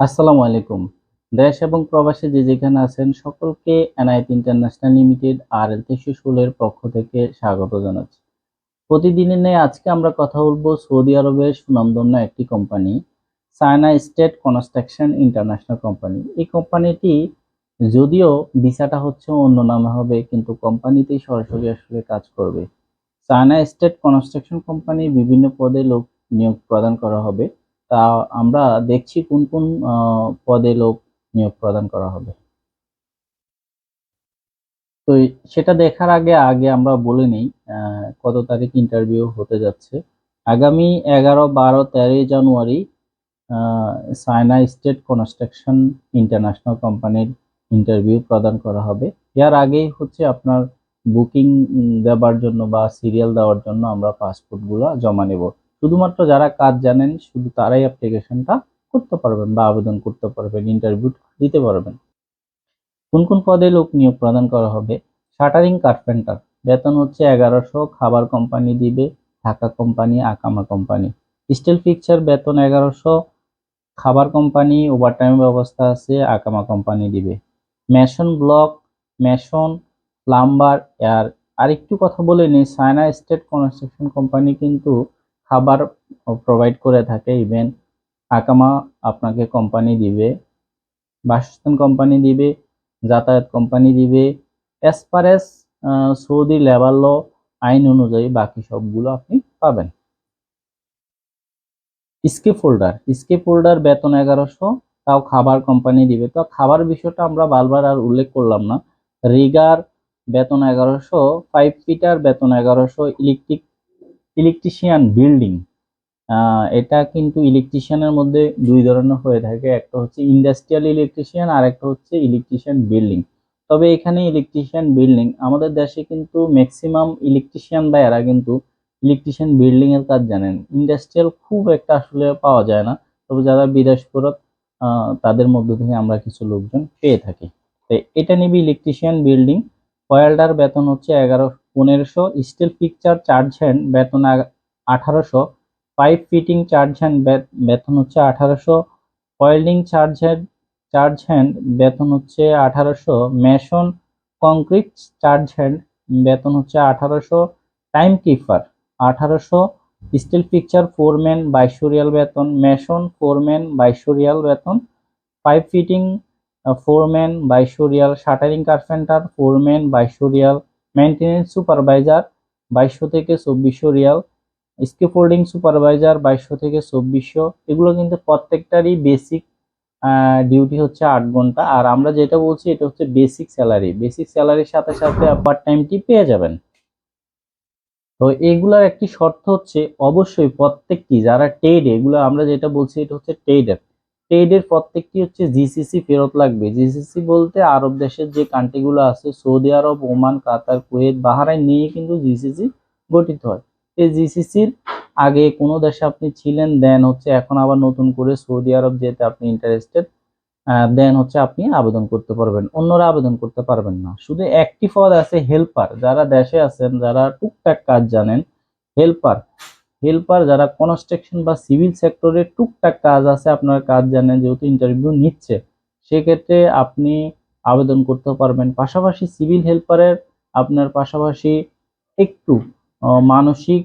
আসসালামু আলাইকুম। দেশ এবং প্রবাসী যে যেখানে আছেন সকলকে NIT international limited R L ষোলের পক্ষ থেকে স্বাগত জানাচ্ছি। প্রতিদিনের নেই আজকে আমরা কথা বলব সৌদি আরবের সুনামধন্য একটি company, China state construction international company. এই কোম্পানিটি যদিও ভিসাটা হচ্ছে অন্য নামে হবে, কিন্তু কোম্পানিতেই সরাসরি আসলে কাজ করবে। চায়না স্টেট কনস্ট্রাকশন কোম্পানি বিভিন্ন পদে লোক নিয়োগ প্রদান করা হবে। তা আমরা দেখছি কোন কোন পদে লোক নিয়োগ প্রদান করা হবে। তো সেটা দেখার আগে আগে আমরা বলে নিই কত তারিখ ইন্টারভিউ হতে যাচ্ছে। আগামী এগারো, বারো, তেরোই January China state construction international কোম্পানির ইন্টারভিউ প্রদান করা হবে। এর আগেই হচ্ছে আপনার বুকিং দেওয়ার জন্য বা সিরিয়াল দেওয়ার জন্য আমরা পাসপোর্টগুলো জমা নেব। শুধুমাত্র যারা কাজ জানেন, শুধু তারাই অ্যাপ্লিকেশনটা করতে পারবেন বা আবেদন করতে পারবেন ইন্টারভিউ দিতে পারবেন। কোন কোন পদে লোক নিয়োগ প্রদান করা হবে? শাটারিং কার্পেন্টার বেতন হচ্ছে এগারোশো, খাবার কোম্পানি দিবে, ঢাকা কোম্পানি আকামা কোম্পানি স্টিল পিকচার বেতন এগারোশো, খাবার কোম্পানি ওভারটাইম ব্যবস্থা আছে, আকামা কোম্পানি দিবে। মেশন ব্লক মেশন প্লাম্বার আর আরেকটু কথা বলে নিই সায়না স্টেট কনস্ট্রাকশন কোম্পানি কিন্তু খাবার প্রোভাইড করে থাকে ইভেন আকামা আপনাকে কোম্পানি দিবে, বাসস্থান কোম্পানি দিবে, যাতায়াত কোম্পানি দিবে as per S Saudi labour law আইন অনুযায়ী বাকি সবগুলো আপনি পাবেন। স্কেপ হোল্ডার স্কেপ হোল্ডার বেতন এগারোশো, তাও খাবার কোম্পানি দিবে। তো খাবার বিষয়টা আমরা বারবার আর উল্লেখ করলাম না। রিগার বেতন এগারোশো ফাইভ ফিটার বেতন এগারোশো ইলেকট্রিক ইলেকট্রিশিয়ান বিল্ডিং। এটা কিন্তু ইলেকট্রিশিয়ানের মধ্যে দুই ধরনের হয়ে থাকে। একটা হচ্ছে ইন্ডাস্ট্রিয়াল ইলেকট্রিশিয়ান, আর একটা হচ্ছে ইলেকট্রিশিয়ান বিল্ডিং। তবে এখানে ইলেকট্রিশিয়ান বিল্ডিং, আমাদের দেশে কিন্তু ম্যাক্সিমাম ইলেকট্রিশিয়ান ভাইয়ারা কিন্তু ইলেকট্রিশিয়ান বিল্ডিং এর কাজ জানেন। ইন্ডাস্ট্রিয়াল খুব একটা আসলে পাওয়া যায় না। তবে যারা বিদেশ ফেরত তাদের মধ্য থেকে আমরা কিছু লোকজন পেয়ে থাকি। এটা নিবি ইলেকট্রিশিয়ান বিল্ডিং। ওয়েল্ডার বেতন হচ্ছে এগারো পনেরোশো স্টিল পিকচার চার্জ হ্যান্ড বেতন আঠারোশো পাইপ ফিটিং চার্জ হ্যান্ড বেতন হচ্ছে আঠারোশো welding charge hand charge hand বেতন হচ্ছে আঠারোশো মেশন কংক্রিট চার্জ হ্যান্ড বেতন হচ্ছে আঠারোশো টাইম কিপার আঠারোশো স্টিল পিকচার ফোরম্যান বাইশো রিয়াল বেতন মেশন ফোরম্যান বাইশো রিয়াল বেতন পাইপ ফিটিং ফোরম্যান বাইশো রিয়াল শাটারিং কার্পেন্টার ফোরম্যান বাইশো রিয়াল মেনটেনেন্স সুপারভাইজার বাইশশো থেকে চব্বিশশো রিয়াল। স্কিফোল্ডিং সুপারভাইজার বাইশশো থেকে চব্বিশশো। এগুলো কিন্তু প্রত্যেকটারই বেসিক ডিউটি হচ্ছে আট ঘণ্টা। আর আমরা যেটা বলছি, এটা হচ্ছে বেসিক স্যালারি বেসিক স্যালারির সাথে সাথে পার্ট টাইমটি পেয়ে যাবেন। তো এগুলার একটি শর্ত হচ্ছে, অবশ্যই প্রত্যেকটি যারা টেড এগুলো আমরা যেটা বলছি, এটা হচ্ছে টেডের টেডের প্রত্যেকটি হচ্ছে জিসিসি ফেরত লাগবে। জিসিসি বলতে আরব দেশের যে কান্ট্রিগুলো আছে Saudi Arab Oman Qatar Kuwait Bahrain নিয়ে কিন্তু জিসিসি গঠিত হয়। এই জিসিসির আগে কোনো দেশে আপনি ছিলেন দেন হচ্ছে এখন আবার নতুন করে সৌদি আরব যেতে আপনি ইন্টারেস্টেড দেন হচ্ছে আপনি আবেদন করতে পারবেন। অন্যরা আবেদন করতে পারবেন না। শুধু একটি পদ আছে হেল্পার যারা দেশে আছেন, যারা টুকটাক কাজ জানেন হেল্পার হেল্পার যারা কনস্ট্রাকশন বা সিভিল সেক্টরে টুকটাক কাজ আছে, আপনার কাজ জানেন যেহেতু ইন্টারভিউ নিচ্ছে, সেক্ষেত্রে আপনি আবেদন করতে পারবেন। পাশাপাশি সিভিল হেল্পারের আপনার পাশাপাশি একটু মানসিক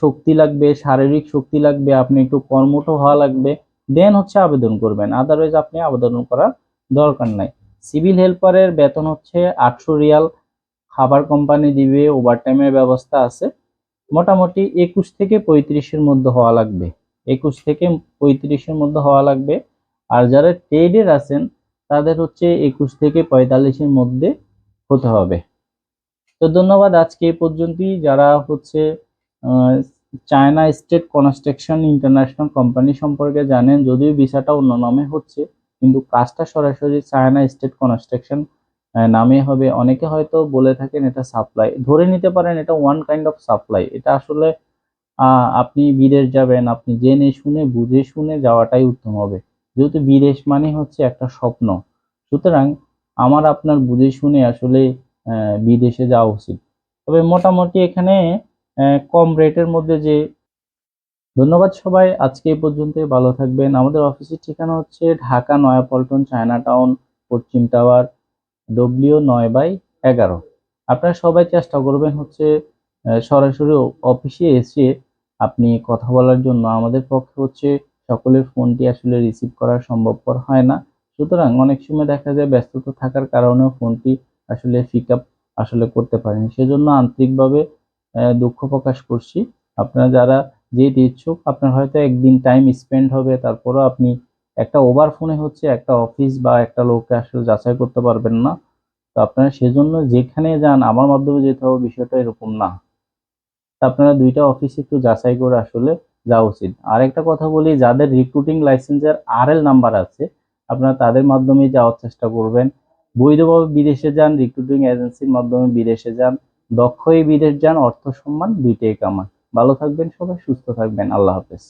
শক্তি লাগবে, শারীরিক শক্তি লাগবে, আপনি একটু কর্মঠ হওয়া লাগবে দেন হচ্ছে আবেদন করবেন। আদারওয়াইজ আপনি আবেদন করার দরকার নাই। সিভিল হেল্পারের বেতন হচ্ছে আটশো রিয়াল, খাবার কোম্পানি দিবে ওভারটাইমের ব্যবস্থা আছে। মোটামুটি একুশ থেকে পঁয়ত্রিশের মধ্যে হওয়া লাগবে। একুশ থেকে পঁয়ত্রিশের মধ্যে হওয়া লাগবে। আর যারা ট্রেডের আছেন, তাদের হচ্ছে একুশ থেকে পঁয়তাল্লিশের মধ্যে হতে হবে। তো ধন্যবাদ আজকে এই পর্যন্তই। যারা হচ্ছে China state construction international company সম্পর্কে জানেন, যদিও ভিসাটা অন্য নামে হচ্ছে, কিন্তু কাজটা সরাসরি চায়না স্টেট কনস্ট্রাকশন নামে হবে। অনেকে হয়তো বলে থাকেন এটা সাপ্লাই ধরে নিতে পারেন এটা ওয়ান কাইন্ড অফ সাপ্লাই এটা আসলে আপনি বিদেশ যাবেন, আপনি জেনে শুনে, বুঝে শুনে যাওয়াটাই উত্তম হবে। যেহেতু বিদেশ মানে হচ্ছে একটা স্বপ্ন। সুতরাং আমার আপনার বুঝে শুনে আসলে বিদেশে যাওয়া উচিত। তবে মোটামুটি এখানে কম রেটের মধ্যে যে ধন্যবাদ সবাই। আজকে এই পর্যন্ত ভালো থাকবেন। আমাদের অফিসের ঠিকানা হচ্ছে ঢাকা নয়াপল্টন চায়না টাউন পশ্চিম টাওয়ার। ডব্লিউ নয় বাই এগারো। আপনারা সবাই চেষ্টা করবেন হচ্ছে সরাসরি অফিসে এসে আপনি কথা বলার জন্য। আমাদের পক্ষে হচ্ছে সকলের ফোনটি আসলে রিসিভ করা সম্ভবপর হয় না। সুতরাং অনেক সময় দেখা যায় ব্যস্ততা থাকার কারণেও ফোনটি আসলে পিক আপ আসলে করতে পারেনি। সেজন্য আন্তরিকভাবে দুঃখ প্রকাশ করছি। আপনারা যারা যেতে ইচ্ছুক, আপনার হয়তো একদিন টাইম স্পেন্ড হবে, তারপরেও আপনি একটা ওভার ফোনে হচ্ছে একটা অফিস বা একটা লোককে আসলে যাচাই করতে পারবেন না। তো আপনারা সেজন্য যেখানে যান, আমার মাধ্যমে যেতে হবে, বিষয়টা এরকম না। আপনারা দুইটা অফিস একটু যাচাই করে আসলে যাওয়া উচিত। আর একটা কথা বলি, যাদের রিক্রুটিং লাইসেন্সের আর এল নাম্বার আছে, আপনারা তাদের মাধ্যমে যাওয়ার চেষ্টা করবেন। বৈধভাবে বিদেশে যান রিক্রুটিং এজেন্সির মাধ্যমে বিদেশে যান, দক্ষ হয়ে বিদেশ যান, অর্থ সম্মান দুইটাই কামান। ভালো থাকবেন সবাই, সুস্থ থাকবেন। আল্লাহ হাফেজ।